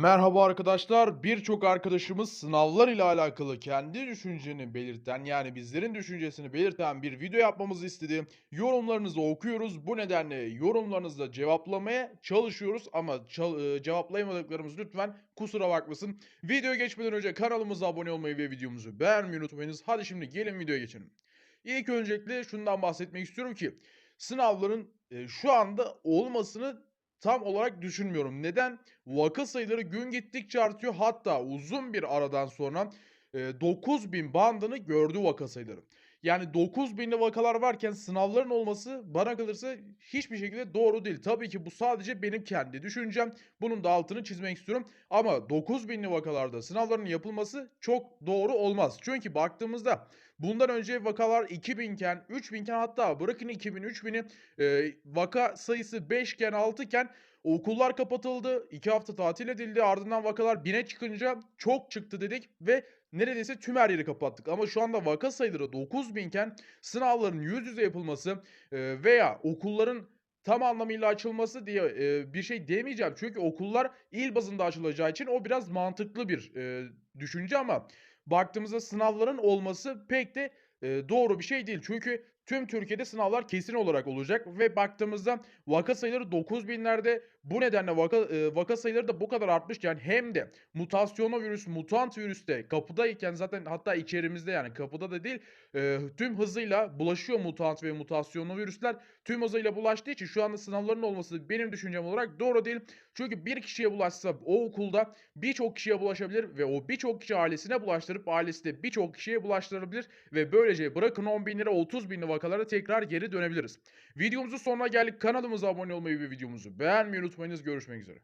Merhaba arkadaşlar. Birçok arkadaşımız sınavlar ile alakalı kendi düşünceni belirten yani bizlerin düşüncesini belirten bir video yapmamızı istedi. Yorumlarınızı okuyoruz. Bu nedenle yorumlarınızı da cevaplamaya çalışıyoruz ama çal- e, cevaplayamadıklarımız lütfen kusura bakmasın. Videoya geçmeden önce kanalımıza abone olmayı ve videomuzu beğenmeyi unutmayınız. Hadi şimdi gelin videoya geçelim. İlk öncelikle şundan bahsetmek istiyorum ki sınavların e, şu anda olmasını tam olarak düşünmüyorum. Neden? Vaka sayıları gün gittikçe artıyor. Hatta uzun bir aradan sonra e, 9000 bandını gördü vaka sayıları. Yani 9000'li vakalar varken sınavların olması bana kalırsa hiçbir şekilde doğru değil. Tabii ki bu sadece benim kendi düşüncem. Bunun da altını çizmek istiyorum. Ama 9000'li vakalarda sınavların yapılması çok doğru olmaz. Çünkü baktığımızda bundan önce vakalar 2000 iken, 3000 iken hatta bırakın 2000, 3000'i e, vaka sayısı 5 iken, 6 iken Okullar kapatıldı. 2 hafta tatil edildi. Ardından vakalar 1000'e çıkınca çok çıktı dedik ve neredeyse tüm her yeri kapattık. Ama şu anda vaka sayıları 9000 iken sınavların yüz yüze yapılması veya okulların tam anlamıyla açılması diye bir şey demeyeceğim. Çünkü okullar il bazında açılacağı için o biraz mantıklı bir düşünce ama baktığımızda sınavların olması pek de e, doğru bir şey değil. Çünkü tüm Türkiye'de sınavlar kesin olarak olacak ve baktığımızda vaka sayıları 9000'lerde bu nedenle vaka, e, vaka sayıları da bu kadar artmışken hem de mutasyonlu virüs, mutant virüs de kapıdayken zaten hatta içerimizde yani kapıda da değil e, tüm hızıyla bulaşıyor mutant ve mutasyonlu virüsler. Tüm hızıyla bulaştığı için şu anda sınavların olması benim düşüncem olarak doğru değil. Çünkü bir kişiye bulaşsa o okulda birçok kişiye bulaşabilir ve o birçok kişi ailesine bulaştırıp ailesi de birçok kişiye bulaştırabilir ve böylece bırakın 10 bin lira 30 bin vakalara tekrar geri dönebiliriz. Videomuzun sonuna geldik. Kanalımıza abone olmayı ve videomuzu beğenmeyi unutmayınız. Görüşmek üzere.